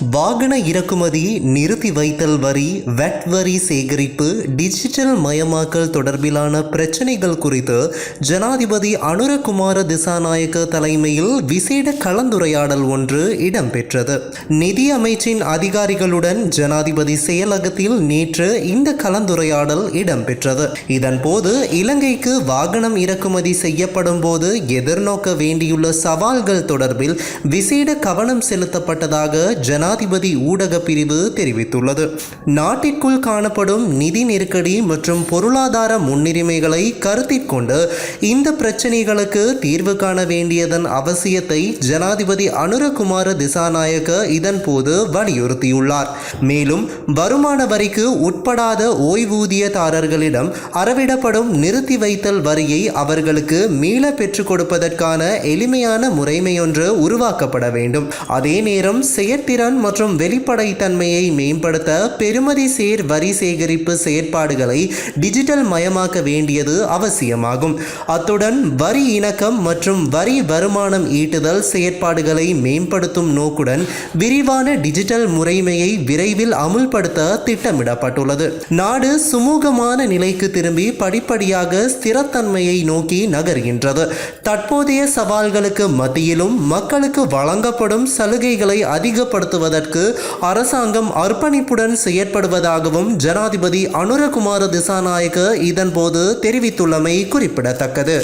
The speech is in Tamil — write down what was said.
வாகன இறக்குமதி நிறுத்தி வைத்தல் வரி வெட் வரி சேகரிப்பு டிஜிட்டல் மயமாக்கல் தொடர்பிலான பிரச்சினைகள் குறித்து ஜனாதிபதி அனுரகுமார திசாநாயக்க தலைமையில் விசேட கலந்துரையாடல் ஒன்று இடம்பெற்றது. நிதி அமைச்சின் அதிகாரிகளுடன் ஜனாதிபதி செயலகத்தில் நேற்று இந்த கலந்துரையாடல் இடம்பெற்றது. இதன்போது இலங்கைக்கு வாகனம் இறக்குமதி செய்யப்படும் போது எதிர்நோக்க வேண்டியுள்ள சவால்கள் தொடர்பில் விசேட கவனம் செலுத்தப்பட்டதாக ஜனாதிபதி ஊடக பிரிவு தெரிவித்துள்ளது. நாட்டிற்குள் காணப்படும் நிதி நெருக்கடி மற்றும் பொருளாதார முன்னுரிமைகளை கருத்தில் கொண்டு இந்த பிரச்சினைகளுக்கு தீர்வு காண வேண்டியதன் அவசியத்தை ஜனாதிபதி அனுரகுமார திசாநாயக்க இதன்போது வலியுறுத்தியுள்ளார். மேலும் வருமான வரிக்கு உட்படாத ஓய்வூதியதாரர்களிடம் அறவிடப்படும் நிறுத்தி வைத்தல் வரியை அவர்களுக்கு மீள பெற்றுக் கொடுப்பதற்கான எளிமையான முறைமையொன்று உருவாக்கப்பட வேண்டும். அதே நேரம் செயற்திறன் மற்றும் வெளிப்படைத்தன்மையை மேம்படுத்த பெறுமதி சேர் வரி சேகரிப்பு செயற்பாடுகளை டிஜிட்டல் மயமாக்க வேண்டியது அவசியமாகும். அத்துடன் வரி இணக்கம் மற்றும் வரி வருமானம் ஈட்டுதல் செயற்பாடுகளை மேம்படுத்தும் நோக்குடன் விரிவான டிஜிட்டல் முறைமையை விரைவில் அமுல்படுத்த திட்டமிடப்பட்டுள்ளது. நாடு சுமூகமான நிலைக்கு திரும்பி படிப்படியாக ஸ்திரத்தன்மையை நோக்கி நகர்கின்றது. தற்போதைய சவால்களுக்கு மத்தியிலும் மக்களுக்கு வழங்கப்படும் சலுகைகளை அதிகப்படுத்துவது அதிகப்படுத்துவதற்கு அரசாங்கம் அர்ப்பணிப்புடன் செயற்படுவதாகவும் ஜனாதிபதி அனுரகுமார திசாநாயக்க இதன்போது தெரிவித்துள்ளமை குறிப்பிடத்தக்கது.